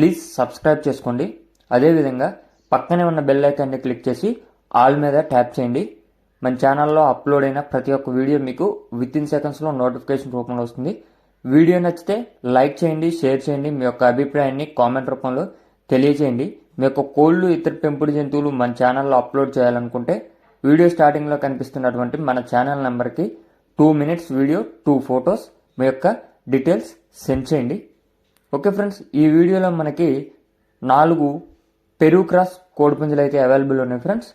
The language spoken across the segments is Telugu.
ప్లీజ్ సబ్స్క్రైబ్ చేసుకోండి. అదేవిధంగా పక్కనే ఉన్న బెల్ ఐకాన్ని క్లిక్ చేసి ఆల్ మీద ట్యాప్ చేయండి. మన ఛానల్లో అప్లోడ్ అయిన ప్రతి ఒక్క వీడియో మీకు విత్ ఇన్ సెకండ్స్లో నోటిఫికేషన్ రూపంలో వస్తుంది. వీడియో నచ్చితే లైక్ చేయండి షేర్ చేయండి మీ యొక్క అభిప్రాయాన్ని కామెంట్ రూపంలో తెలియచేయండి. మీ యొక్క కోళ్ళు ఇతర పెంపుడు జంతువులు మన ఛానల్లో అప్లోడ్ చేయాలనుకుంటే వీడియో స్టార్టింగ్లో కనిపిస్తున్నటువంటి మన ఛానల్ నెంబర్కి two minutes video two photos మీ యొక్క డీటెయిల్స్ సెండ్ చేయండి. ఓకే ఫ్రెండ్స్ ఈ వీడియోలో మనకి నాలుగు పెరుగు క్రాస్ కోడిపుంజులు అయితే అవైలబుల్ ఉన్నాయి ఫ్రెండ్స్.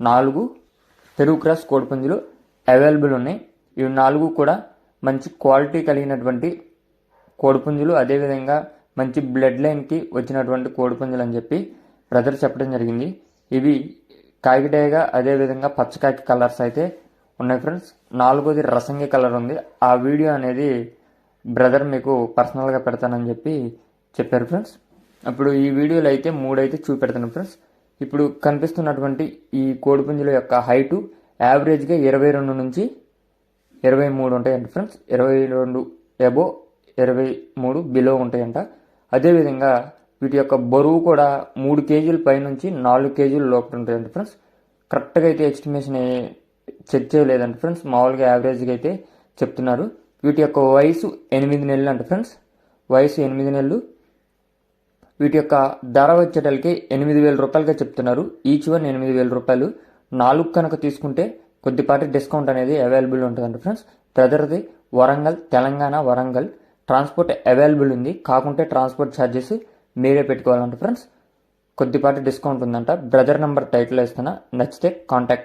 నాలుగు పెరుగు క్రాస్ కోడిపుంజులు అవైలబుల్ ఉన్నాయి. ఇవి నాలుగు కూడా మంచి క్వాలిటీ కలిగినటువంటి కోడిపుంజులు అదేవిధంగా మంచి బ్లడ్ లైన్కి వచ్చినటువంటి కోడిపుంజులు అని చెప్పి బ్రదర్ చెప్పడం జరిగింది. ఇవి కాకిటేగా అదేవిధంగా పచ్చకాకి కలర్స్ అయితే ఉన్నాయి ఫ్రెండ్స్. నాలుగోది రసంగి కలర్ ఉంది. ఆ వీడియో అనేది బ్రదర్ మీకు పర్సనల్గా పెడతానని చెప్పి చెప్పారు ఫ్రెండ్స్. అప్పుడు ఈ వీడియోలో అయితే మూడైతే చూపెడతాను ఫ్రెండ్స్. ఇప్పుడు కనిపిస్తున్నటువంటి ఈ కోడిపుంజుల యొక్క హైటు యావరేజ్గా ఇరవై రెండు నుంచి ఇరవై మూడు ఉంటాయంట ఫ్రెండ్స్. ఇరవై రెండు ఎబో ఇరవై మూడు బిలో ఉంటాయంట. అదేవిధంగా వీటి యొక్క బరువు కూడా మూడు కేజీల పైనుంచి నాలుగు కేజీల లోపల ఉంటాయంట ఫ్రెండ్స్. కరెక్ట్గా అయితే ఎస్టిమేషన్ చెక్ చేయలేదండి ఫ్రెండ్స్. మామూలుగా యావరేజ్గా అయితే చెప్తున్నారు. వీటి యొక్క వయసు ఎనిమిది నెలలు అంట ఫ్రెండ్స్. వయసు ఎనిమిది నెలలు. వీటి యొక్క ధర వచ్చేటలకి ఎనిమిది వేల రూపాయలుగా చెప్తున్నారు. ఈచ్ వన్ ఎనిమిది వేల రూపాయలు. నాలుగు కనుక తీసుకుంటే కొద్దిపాటి డిస్కౌంట్ అనేది అవైలబుల్ ఉంటుందండి ఫ్రెండ్స్. బ్రదర్ది వరంగల్ తెలంగాణ వరంగల్. ట్రాన్స్పోర్ట్ అవైలబుల్ ఉంది. కాకుంటే ట్రాన్స్పోర్ట్ ఛార్జెస్ మీరే పెట్టుకోవాలంట ఫ్రెండ్స్. కొద్దిపాటి డిస్కౌంట్ ఉందంట. బ్రదర్ నెంబర్ టైటిల్ ఇస్తున్నా నచ్చితే కాంటాక్ట్